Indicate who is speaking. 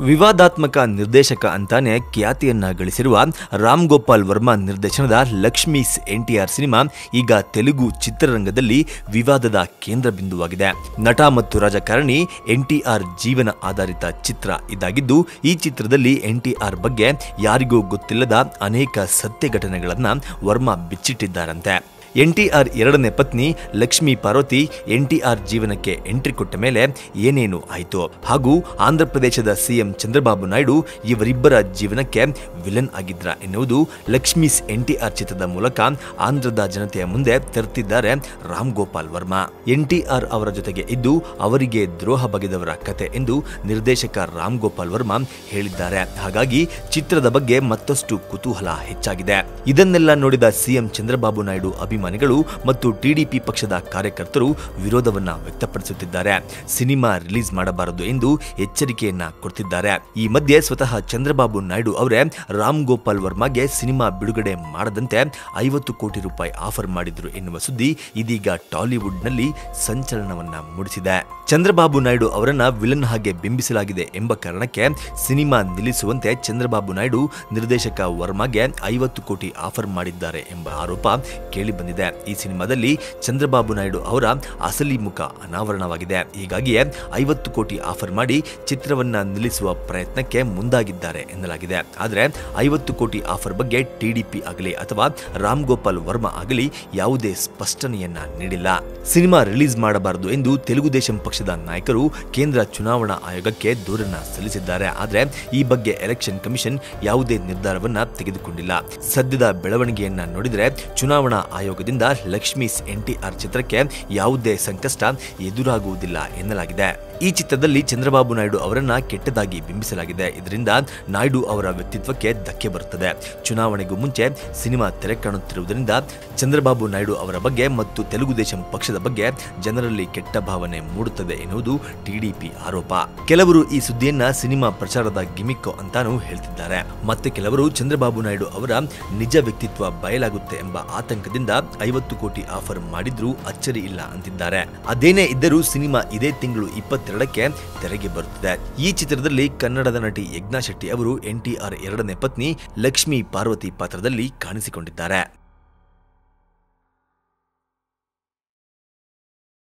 Speaker 1: ವಿವಾದಾತ್ಮಕ ನಿರ್ದೇಶಕ ಅಂತಾನೆ ಖ್ಯಾತಿಯನ್ನ ಗಳಿಸಿರುವ ರಾಮ್ ಗೋಪಾಲ್ ವರ್ಮಾ ನಿರ್ದೇಶನದ ಲಕ್ಷ್ಮೀಸ್ ಎನ್ಟಿಆರ್ ಸಿನಿಮಾ ಈಗ ತೆಲುಗು ಚಿತ್ರರಂಗದಲ್ಲಿ ವಿವಾದದ ಕೇಂದ್ರ ಬಿಂದುವಾಗಿದೆ. ನಟ ಮತ್ತು ರಾಜಕಾರಣಿ ಎನ್ಟಿಆರ್ ಜೀವನ ಆಧಾರಿತ ಚಿತ್ರ ಇದಾಗಿದ್ದು, ಈ ಚಿತ್ರದಲ್ಲಿ ಎನ್ಟಿಆರ್ ಬಗ್ಗೆ ಯಾರಿಗೂ ಗೊತ್ತಿಲ್ಲದ ಅನೇಕ ಸತ್ಯ ಘಟನೆಗಳನ್ನು ವರ್ಮಾ ಬಿಚ್ಚಿಟ್ಟಿದ್ದಾರಂತೆ. ಎನ್ಟಿಆರ್ ಎರಡನೇ ಪತ್ನಿ ಲಕ್ಷ್ಮಿ ಪಾರ್ವತಿ ಎನ್ಟಿಆರ್ ಜೀವನಕ್ಕೆ ಎಂಟ್ರಿ ಕೊಟ್ಟ ಮೇಲೆ ಏನೇನು ಆಯಿತು? ಹಾಗೂ ಆಂಧ್ರ ಪ್ರದೇಶದ ಸಿಎಂ ಚಂದ್ರಬಾಬು ನಾಯ್ಡು ಇವರಿಬ್ಬರ ಜೀವನಕ್ಕೆ ವಿಲನ್ ಆಗಿದ್ರ ಎನ್ನುವುದು ಲಕ್ಷ್ಮೀಸ್ ಎನ್ಟಿಆರ್ ಚಿತ್ರದ ಮೂಲಕ ಆಂಧ್ರದ ಜನತೆಯ ಮುಂದೆ ತೆರೆತಿದ್ದಾರೆ ರಾಮ್ ಗೋಪಾಲ್ ವರ್ಮಾ. ಎನ್ಟಿಆರ್ ಅವರ ಜೊತೆಗೆ ಇದ್ದು ಅವರಿಗೆ ದ್ರೋಹ ಬಗೆದವರ ಕತೆ ಎಂದು ನಿರ್ದೇಶಕ ರಾಮ್ ಗೋಪಾಲ್ ವರ್ಮಾ ಹೇಳಿದ್ದಾರೆ. ಹಾಗಾಗಿ ಚಿತ್ರದ ಬಗ್ಗೆ ಮತ್ತಷ್ಟು ಕುತೂಹಲ ಹೆಚ್ಚಾಗಿದೆ. ಇದನ್ನೆಲ್ಲ ನೋಡಿದ ಸಿಎಂ ಚಂದ್ರಬಾಬು ನಾಯ್ಡು ಅಭಿಮಾನಿಗಳು ಮತ್ತು ಟಿಡಿಪಿ ಪಕ್ಷದ ಕಾರ್ಯಕರ್ತರು ವಿರೋಧವನ್ನ ವ್ಯಕ್ತಪಡಿಸುತ್ತಿದ್ದಾರೆ. ಸಿನಿಮಾ ರಿಲೀಸ್ ಮಾಡಬಾರದು ಎಂದು ಎಚ್ಚರಿಕೆಯನ್ನ ಕೊಡ್ತಿದ್ದಾರೆ. ಈ ಮಧ್ಯೆ ಸ್ವತಃ ಚಂದ್ರಬಾಬು ನಾಯ್ಡು ಅವರೇ ರಾಮ್ ಗೋಪಾಲ್ ವರ್ಮಾಗೆ ಸಿನಿಮಾ ಬಿಡುಗಡೆ ಮಾಡದಂತೆ ಐವತ್ತು ಕೋಟಿ ರೂಪಾಯಿ ಆಫರ್ ಮಾಡಿದ್ರು ಎನ್ನುವ ಸುದ್ದಿ ಇದೀಗ ಟಾಲಿವುಡ್ನಲ್ಲಿ ಸಂಚಲನವನ್ನ ಮೂಡಿಸಿದೆ. ಚಂದ್ರಬಾಬು ನಾಯ್ಡು ಅವರನ್ನ ವಿಲನ್ ಹಾಗೆ ಬಿಂಬಿಸಲಾಗಿದೆ ಎಂಬ ಕಾರಣಕ್ಕೆ ಸಿನಿಮಾ ನಿಲ್ಲಿಸುವಂತೆ ಚಂದ್ರಬಾಬು ನಾಯ್ಡು ನಿರ್ದೇಶಕ ವರ್ಮಾಗೆ ಐವತ್ತು ಕೋಟಿ ಆಫರ್ ಮಾಡಿದ್ದಾರೆ ಎಂಬ ಆರೋಪ ಕೇಳಿಬಂದಿದೆ ಈ ಸಿನಿಮಾದಲ್ಲಿ ಚಂದ್ರಬಾಬು ನಾಯ್ಡು ಅವರ ಅಸಲಿ ಮುಖ ಅನಾವರಣವಾಗಿದೆ. ಹೀಗಾಗಿಯೇ ಐವತ್ತು ಕೋಟಿ ಆಫರ್ ಮಾಡಿ ಚಿತ್ರವನ್ನ ನಿಲ್ಲಿಸುವ ಪ್ರಯತ್ನಕ್ಕೆ ಮುಂದಾಗಿದ್ದಾರೆ ಎನ್ನಲಾಗಿದೆ. ಆದರೆ ಐವತ್ತು ಕೋಟಿ ಆಫರ್ ಬಗ್ಗೆ ಟಿಡಿಪಿ ಆಗಲಿ ಅಥವಾ ರಾಮ್ ಗೋಪಾಲ್ ವರ್ಮಾ ಆಗಲಿ ಯಾವುದೇ ಸ್ಪಷ್ಟನೆಯನ್ನ ನೀಡಿಲ್ಲ. ಸಿನಿಮಾ ರಿಲೀಸ್ ಮಾಡಬಾರದು ಎಂದು ತೆಲುಗು ದೇಶಂ ಪಕ್ಷದ ನಾಯಕರು ಕೇಂದ್ರ ಚುನಾವಣಾ ಆಯೋಗಕ್ಕೆ ದೂರನ್ನ ಸಲ್ಲಿಸಿದ್ದಾರೆ. ಆದರೆ ಈ ಬಗ್ಗೆ ಎಲೆಕ್ಷನ್ ಕಮಿಷನ್ ಯಾವುದೇ ನಿರ್ಧಾರವನ್ನ ತೆಗೆದುಕೊಂಡಿಲ್ಲ. ಸದ್ಯದ ಬೆಳವಣಿಗೆಯನ್ನ ನೋಡಿದರೆ ಚುನಾವಣಾ ಆಯೋಗದಿಂದ ಲಕ್ಷ್ಮೀಸ್ ಎನ್ಟಿಆರ್ ಚಿತ್ರಕ್ಕೆ ಯಾವುದೇ ಸಂಕಷ್ಟ ಎದುರಾಗುವುದಿಲ್ಲ ಎನ್ನಲಾಗಿದೆ. ಈ ಚಿತ್ರದಲ್ಲಿ ಚಂದ್ರಬಾಬು ನಾಯ್ಡು ಅವರನ್ನ ಕೆಟ್ಟದಾಗಿ ಬಿಂಬಿಸಲಾಗಿದೆ. ಇದರಿಂದ ನಾಯ್ಡು ಅವರ ವ್ಯಕ್ತಿತ್ವಕ್ಕೆ ಧಕ್ಕೆ ಬರುತ್ತದೆ. ಚುನಾವಣೆಗೂ ಮುಂಚೆ ಸಿನಿಮಾ ತೆರೆ ಕಾಣುತ್ತಿರುವುದರಿಂದ ಚಂದ್ರಬಾಬು ನಾಯ್ಡು ಅವರ ಬಗ್ಗೆ ಮತ್ತು ತೆಲುಗು ದೇಶಂ ಪಕ್ಷದ ಬಗ್ಗೆ ಜನರಲ್ಲಿ ಕೆಟ್ಟ ಭಾವನೆ ಮೂಡುತ್ತದೆ ಎನ್ನುವುದು ಟಿಡಿಪಿ ಆರೋಪ. ಕೆಲವರು ಈ ಸುದ್ದಿಯನ್ನ ಸಿನಿಮಾ ಪ್ರಚಾರದ ಗಿಮಿಕ್ಕೋ ಅಂತಾನೂ ಹೇಳ್ತಿದ್ದಾರೆ. ಮತ್ತೆ ಕೆಲವರು ಚಂದ್ರಬಾಬು ನಾಯ್ಡು ಅವರ ನಿಜ ವ್ಯಕ್ತಿತ್ವ ಬಯಲಾಗುತ್ತೆ ಎಂಬ ಆತಂಕದಿಂದ ಐವತ್ತು ಕೋಟಿ ಆಫರ್ ಮಾಡಿದ್ರೂ ಅಚ್ಚರಿ ಇಲ್ಲ ಅಂತಿದ್ದಾರೆ. ಅದೇನೇ ಇದ್ದರೂ ಸಿನಿಮಾ ಇದೇ ತಿಂಗಳು ಇಪ್ಪತ್ತೆರಡಕ್ಕೆ ತೆರೆಗೆ ಬರುತ್ತಿದೆ. ಈ ಚಿತ್ರದಲ್ಲಿ ಕನ್ನಡದ ನಟಿ ಯಜ್ಞಾ ಶೆಟ್ಟಿ ಅವರು ಎನ್ಟಿಆರ್ ಎರಡನೇ ಪತ್ನಿ ಲಕ್ಷ್ಮೀ ಪಾರ್ವತಿ ಪಾತ್ರದಲ್ಲಿ ಕಾಣಿಸಿಕೊಂಡಿದ್ದಾರೆ.